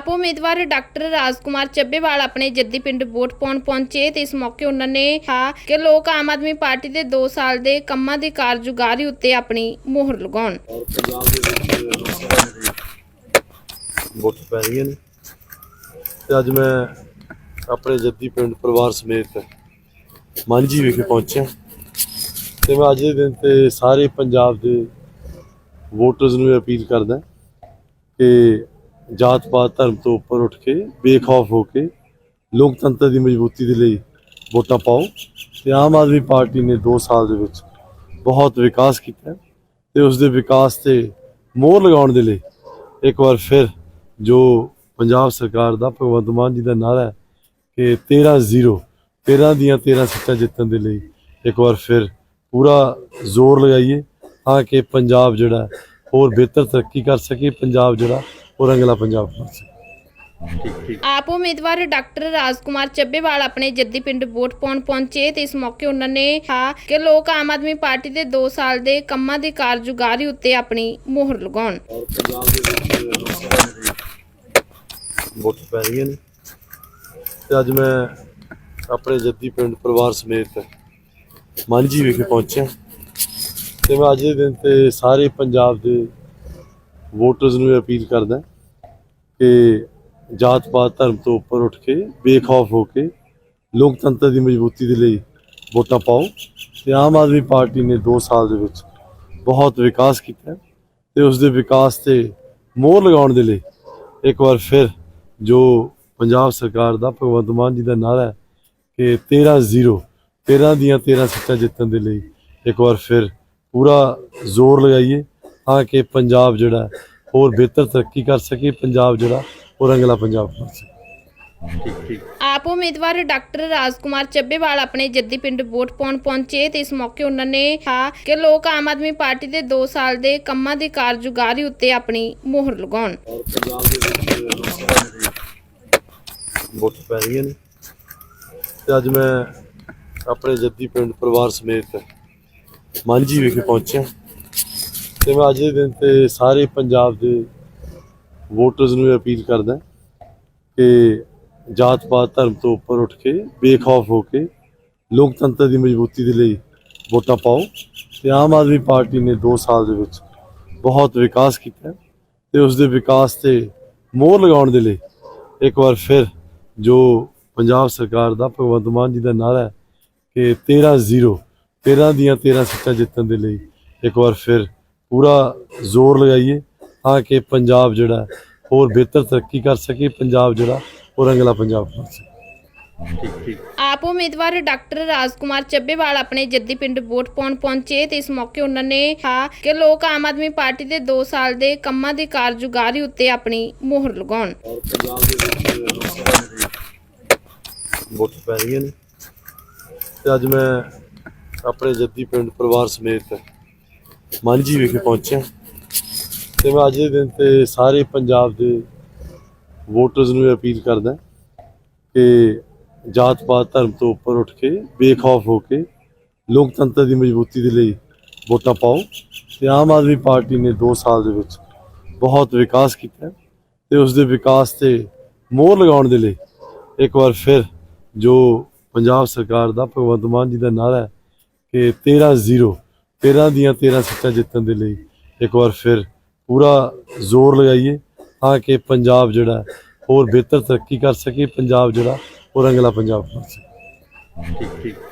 ਆਪ ਉਮੀਦਵਾਰ ਡਾਕਟਰ ਰਾਜਕੁਮਾਰ ਚੱਬੇਵਾਲ ਆਪਣੇ ਜੱਦੀ ਪਿੰਡ ਵੋਟ ਪਾਉਣ ਪਹੁੰਚੇ ਤੇ ਇਸ ਮੌਕੇ ਉਹਨਾਂ ਨੇ ਕਿਹਾ ਕਿ ਲੋਕ ਆਮ ਆਦਮੀ ਪਾਰਟੀ ਦੇ 2 ਸਾਲ ਦੇ ਕੰਮਾਂ ਦੀ ਕਾਰਜੁਗਾਰੀ ਉੱਤੇ ਆਪਣੀ ਮੋਹਰ ਲਗਾਉਣ। ਔਰ ਪੰਜਾਬ ਦੇ ਵਿੱਚ ਵੋਟ ਪੈ ਰਹੀਆਂ ਨੇ। ਤੇ ਅੱਜ ਮੈਂ ਆਪਣੇ ਜੱਦੀ ਪਿੰਡ ਪਰਿਵਾਰ ਸਮੇਤ ਮਾਂਜੀ ਵਿਖੇ ਪਹੁੰਚਿਆ। ਤੇ ਮੈਂ ਅੱਜ ਦੇ ਦਿਨ ਤੇ ਸਾਰੇ ਪੰਜਾਬ ਦੇ ਵੋਟਰਸ ਨੂੰ ਅਪੀਲ ਕਰਦਾ ਕਿ ਜਾਤ ਪਾਤ ਧਰਮ ਤੋਂ ਉੱਪਰ ਉੱਠ ਕੇ ਬੇਖੌਫ ਹੋ ਕੇ ਲੋਕਤੰਤਰ ਦੀ ਮਜ਼ਬੂਤੀ ਦੇ ਲਈ ਵੋਟਾਂ ਪਾਓ ਤੇ ਆਮ ਆਦਮੀ ਪਾਰਟੀ ਨੇ 2 ਸਾਲ ਦੇ ਵਿੱਚ ਬਹੁਤ ਵਿਕਾਸ ਕੀਤਾ ਹੈ ਤੇ ਉਸ ਦੇ ਵਿਕਾਸ ਤੇ ਮੋਹਰ ਲਗਾਉਣ ਦੇ ਲਈ ਇੱਕ ਵਾਰ ਫਿਰ ਜੋ ਪੰਜਾਬ ਸਰਕਾਰ ਦਾ ਭਗਵੰਤ ਮਾਨ ਜੀ ਦਾ ਨਾਰਾ ਹੈ ਕਿ 13 0 13 ਦੀਆਂ 13 ਸੀਟਾਂ ਜਿੱਤਣ ਦੇ ਲਈ ਇੱਕ ਵਾਰ ਫਿਰ ਪੂਰਾ ਜ਼ੋਰ ਲਗਾਈਏ ਤਾਂ ਕਿ ਪੰਜਾਬ ਜਿਹੜਾ ਹੋਰ ਬਿਹਤਰ ਤਰੱਕੀ ਕਰ ਸਕੇ, ਪੰਜਾਬ ਜਿਹੜਾ ਉਹ ਰੰਗਲਾ ਪੰਜਾਬ ਸਕੇ ਆਪ ਉਮੀਦਵਾਰ ਡਾਕਟਰ ਰਾਜਕੁਮਾਰ ਚੱਬੇਵਾਲ ਆਪਣੇ ਜੱਦੀ ਪਿੰਡ ਵੋਟ ਪਾਉਣ ਪਹੁੰਚੇ ਤੇ ਇਸ ਮੌਕੇ ਉਹਨਾਂ ਨੇ ਕਿਹਾ ਕਿ ਲੋਕ ਆਮ ਆਦਮੀ ਪਾਰਟੀ ਦੇ 2 ਸਾਲ ਦੇ ਕੰਮਾਂ ਦੀ ਕਾਰਜੁਗਾਰੀ ਉੱਤੇ ਆਪਣੀ ਮੋਹਰ ਲਗਾਉਣ। ਔਰ ਪੰਜਾਬ ਦੇ ਵਿੱਚ ਵੋਟ ਪੈ ਰਹੀਆਂ ਨੇ। ਤੇ ਅੱਜ ਮੈਂ ਆਪਣੇ ਜੱਦੀ ਪਿੰਡ ਪਰਿਵਾਰ ਸਮੇਤ ਮਾਂਜੀ ਵਿਖੇ ਪਹੁੰਚਿਆ। ਤੇ ਮੈਂ ਅੱਜ ਦੇ ਦਿਨ ਤੇ ਸਾਰੇ ਪੰਜਾਬ ਦੇ ਵੋਟਰਸ ਨੂੰ ਅਪੀਲ ਕਰਦਾ। ਕਿ ਜਾਤ ਪਾਤ ਧਰਮ ਤੋਂ ਉੱਪਰ ਉੱਠ ਕੇ ਬੇਖੌਫ ਹੋ ਕੇ ਲੋਕਤੰਤਰ ਦੀ ਮਜ਼ਬੂਤੀ ਦੇ ਲਈ ਵੋਟਾਂ ਪਾਓ। ਤੇ ਆਮ ਆਦਮੀ ਪਾਰਟੀ ਨੇ 2 ਸਾਲ ਦੇ ਵਿੱਚ ਬਹੁਤ ਵਿਕਾਸ ਕੀਤਾ ਹੈ ਤੇ ਉਸ ਦੇ ਵਿਕਾਸ ਤੇ ਮੋਹਰ ਲਗਾਉਣ ਦੇ ਲਈ ਇੱਕ ਵਾਰ ਫਿਰ ਜੋ ਪੰਜਾਬ ਸਰਕਾਰ ਦਾ ਭਗਵੰਤ ਮਾਨ ਜੀ ਦਾ ਨਾਰਾ ਹੈ ਕਿ 13 0 13 ਦੀਆਂ 13 ਸੀਟਾਂ ਜਿੱਤਣ ਦੇ ਲਈ ਇੱਕ ਵਾਰ ਫਿਰ ਪੂਰਾ ਜ਼ੋਰ ਲਗਾਈਏ ਤਾਂ ਕਿ ਪੰਜਾਬ ਜਿਹੜਾ ਹੋਰ ਬਿਹਤਰ ਤਰੱਕੀ ਕਰ ਸਕੇ ਪੰਜਾਬ ਜਿਹੜਾ ਉਹ ਰੰਗਲਾ ਪੰਜਾਬ ਬਣ ਸਕੇ। ਆਪ ਉਮੀਦਵਾਰ ਡਾਕਟਰ ਰਾਜਕੁਮਾਰ ਚੱਬੇਵਾਲ ਆਪਣੇ ਜੱਦੀ ਪਿੰਡ ਵੋਟ ਪਾਉਣ ਪਹੁੰਚੇ ਤੇ ਇਸ ਮੌਕੇ ਉਹਨਾਂ ਨੇ ਕਿਹਾ ਕਿ ਲੋਕ ਆਮ ਆਦਮੀ ਪਾਰਟੀ ਦੇ 2 ਸਾਲ ਦੇ ਕੰਮਾਂ ਦੀ ਕਾਰਜੁਗਾਰੀ ਉੱਤੇ ਆਪਣੀ ਮੋਹਰ ਲਗਾਉਣ। ਵੋਟ ਪੈ ਰਹੀਆਂ ਨੇ। ਤੇ ਅੱਜ ਮੈਂ ਆਪਣੇ ਜੱਦੀ ਪਿੰਡ ਪਰਿਵਾਰ ਸਮੇਤ ਮਾਂਜੀ ਵਿਖੇ ਪਹੁੰਚਿਆ। ਤੇ ਮੈਂ ਅੱਜ ਦੇ ਦਿਨ ਤੇ ਸਾਰੇ ਪੰਜਾਬ ਦੇ ਵੋਟਰਸ ਨੂੰ ਇਹ ਅਪੀਲ ਕਰਦਾ ਕਿ ਜਾਤ ਪਾਤ ਧਰਮ ਤੋਂ ਉੱਪਰ ਉੱਠ ਕੇ, ਬੇਖੌਫ ਹੋ ਕੇ ਲੋਕਤੰਤਰ ਦੀ ਮਜ਼ਬੂਤੀ ਦੇ ਲਈ ਵੋਟਾਂ ਪਾਓ ਤੇ ਆਮ ਆਦਮੀ ਪਾਰਟੀ ਨੇ 2 ਸਾਲ ਦੇ ਵਿੱਚ ਬਹੁਤ ਵਿਕਾਸ ਕੀਤਾ ਹੈ ਤੇ ਉਸ ਦੇ ਵਿਕਾਸ ਤੇ ਮੋਹਰ ਲਗਾਉਣ ਦੇ ਲਈ ਇੱਕ ਵਾਰ ਫਿਰ ਜੋ ਪੰਜਾਬ ਸਰਕਾਰ ਦਾ ਭਗਵੰਤ ਮਾਨ ਜੀ ਦਾ ਨਾਰਾ ਹੈ ਕਿ 13 0 13 ਦੀਆਂ 13 ਸੀਟਾਂ ਜਿੱਤਣ ਦੇ ਲਈ ਇੱਕ ਵਾਰ ਫਿਰ ਪੂਰਾ ਜ਼ੋਰ ਲਗਾਈਏ ਤਾਂ ਕਿ ਪੰਜਾਬ ਜਿਹੜਾ ਹੋਰ ਬਿਹਤਰ ਤਰੱਕੀ ਕਰ ਸਕੇ ਪੰਜਾਬ ਜਿਹੜਾ ਉਹ ਰੰਗਲਾ ਪੰਜਾਬ ਬਣ ਸਕੇ। ਆਪ ਉਮੀਦਵਾਰ ਡਾਕਟਰ ਰਾਜਕੁਮਾਰ ਚੱਬੇਵਾਲ ਆਪਣੇ ਜੱਦੀ ਪਿੰਡ ਵੋਟ ਪਾਉਣ ਪਹੁੰਚੇ ਤੇ ਇਸ ਮੌਕੇ ਉਹਨਾਂ ਨੇ ਕਿਹਾ ਕਿ ਲੋਕ ਆਮ ਆਦਮੀ ਪਾਰਟੀ ਦੇ 2 ਸਾਲ ਦੇ ਕੰਮਾਂ ਦੀ ਕਾਰਜੁਗਾਰੀ ਉੱਤੇ ਆਪਣੀ ਮੋਹਰ ਲਗਾਉਣ। ਔਰ ਪੰਜਾਬ ਦੇ ਵਿੱਚ ਵੋਟ ਪੈ ਰਹੀਆਂ ਨੇ। ਤੇ ਅੱਜ ਮੈਂ ਆਪਣੇ ਜੱਦੀ ਪਿੰਡ ਪਰਿਵਾਰ ਸਮੇਤ ਮਾਂਝੀ ਵਿਖੇ ਪਹੁੰਚਿਆ ਤੇ ਮੈਂ ਅੱਜ ਦੇ ਦਿਨ ਤੇ ਸਾਰੇ ਪੰਜਾਬ ਦੇ ਵੋਟਰਸ ਨੂੰ ਇਹ ਅਪੀਲ ਕਰਦਾ ਕਿ ਜਾਤ ਪਾਤ ਧਰਮ ਤੋਂ ਉੱਪਰ ਉੱਠ ਕੇ, ਬੇਖੌਫ ਹੋ ਕੇ, ਲੋਕਤੰਤਰ ਦੀ ਮਜ਼ਬੂਤੀ ਦੇ ਲਈ ਵੋਟਾਂ ਪਾਓ। ਤੇ ਆਮ ਆਦਮੀ ਪਾਰਟੀ ਨੇ 2 ਸਾਲ ਦੇ ਵਿੱਚ ਬਹੁਤ ਵਿਕਾਸ ਕੀਤਾ ਹੈ ਤੇ ਉਸ ਦੇ ਵਿਕਾਸ ਤੇ ਮੋਹਰ ਲਗਾਉਣ ਦੇ ਲਈ ਇੱਕ ਵਾਰ ਫਿਰ ਜੋ ਪੰਜਾਬ ਸਰਕਾਰ ਦਾ ਭਗਵੰਤ ਮਾਨ ਜੀ ਦਾ ਨਾਰਾ ਹੈ ਕਿ 13 0 13 ਦੀਆਂ 13 ਸੀਟਾਂ ਜਿੱਤਣ ਦੇ ਲਈ ਇੱਕ ਵਾਰ ਫਿਰ ਪੂਰਾ ਜ਼ੋਰ ਲਗਾਈਏ ਤਾਂ ਕਿ ਪੰਜਾਬ ਜਿਹੜਾ ਹੋਰ ਬਿਹਤਰ ਤਰੱਕੀ ਕਰ ਸਕੇ, ਪੰਜਾਬ ਜਿਹੜਾ ਉਹ ਰੰਗਲਾ ਪੰਜਾਬ ਬਣ ਸਕੇ।